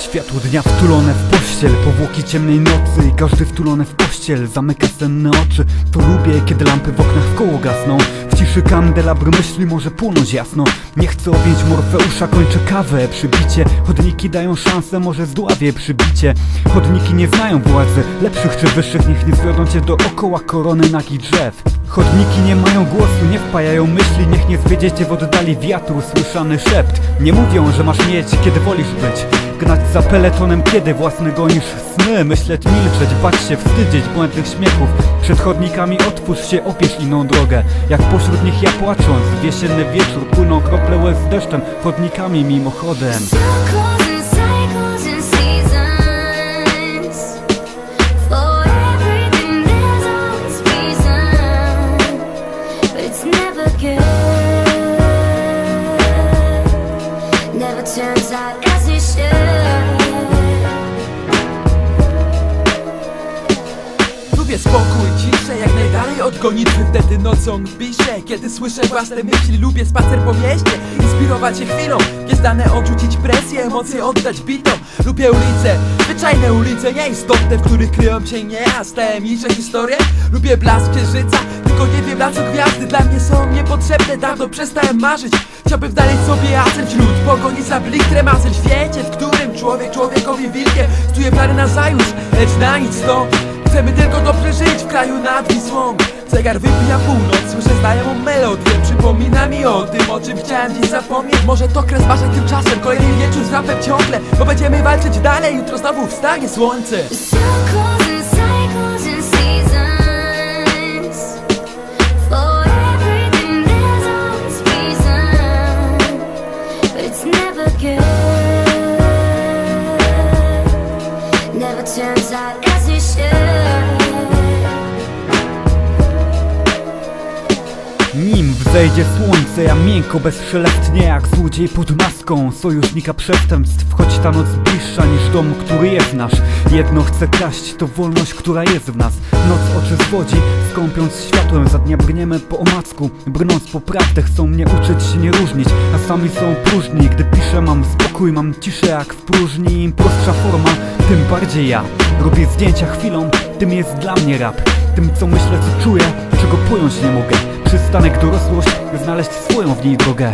Światło dnia wtulone w pościel Powłoki ciemnej nocy i każdy wtulony w pościel Zamyka senne oczy. To lubię, kiedy lampy w oknach w koło gasną ciszy kandelabr myśli może płonąć jasno. Nie chcę objąć Morfeusza, kończę kawę. Przybicie, chodniki dają szansę Może zdławię przybicie. Chodniki nie znają władzy Lepszych czy wyższych, niech nie zwiodą cię dookoła korony nagich drzew. Chodniki nie mają głosu, nie wpajają myśli Niech nie zwiedziecie w oddali wiatru słyszany szept. Nie mówią, że masz mieć, kiedy wolisz być Gnać za peletonem, kiedy własny gonisz sny? Myśleć, milczeć, bać się, wstydzić błędnych śmiechów. Przed chodnikami otwórz się, opierz inną drogę. Jak pośród nich ja płacząc, w jesienny wieczór Płyną krople łez z deszczem, chodnikami mimochodem. Turns out as it should. Gonitwy Wtedy nocą piszę, kiedy słyszę własne myśli Lubię spacer po mieście, inspirować się chwilą Niezdane odrzucić presję, emocje oddać bitom. Lubię ulice, zwyczajne ulice Nieistotne, w których kryją się nieraz Tajemnicze historie, lubię blask księżyca Tylko nie wiem na co gwiazdy dla mnie są niepotrzebne. Dawno przestałem marzyć Chciałbym dalej sobie asem wśród pogoni za bliktrem A świecie, w którym człowiek człowiekowi wilkiem Stuje plany na zajutrz, lecz na nic to Chcemy tylko dobrze żyć w kraju nad Wisłą Zegar wybija północ, słyszę znajomą melodię Przypomina mi o tym, o czym chciałem dziś zapomnieć. Może to kres marzeń tymczasem, kolejny wieczór z rapem ciągle Bo będziemy walczyć dalej, jutro znowu wstanie słońce Nim wzejdzie słońce, ja miękko, bezszelestnie jak złodziej pod maską. Sojusznika przestępstw, choć ta noc bliższa niż dom, który jest nasz Jedno chcę kraść, to wolność, która jest w nas. Noc oczy zwodzi, skąpiąc światłem Za dnia brniemy po omacku, brnąc po prawdę Chcą mnie uczyć się nie różnić, a sami są próżni. Gdy piszę mam spokój, mam ciszę jak w próżni. Im prostsza forma, tym bardziej ja. Robię zdjęcia chwilą, tym jest dla mnie rap. Tym co myślę, co czuję, czego pojąć nie mogę. Przystanek dorosłość, znaleźć swoją w niej drogę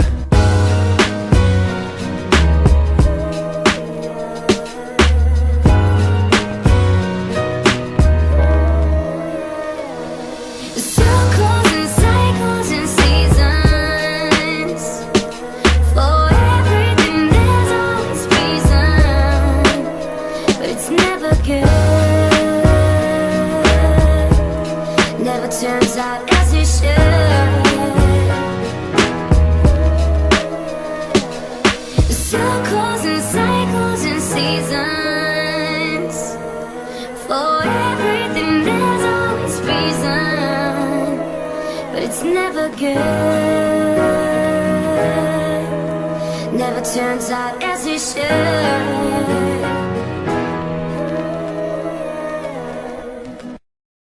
Circles and cycles and seasons. For everything there's always reason, but it's never good. Never turns out as it should.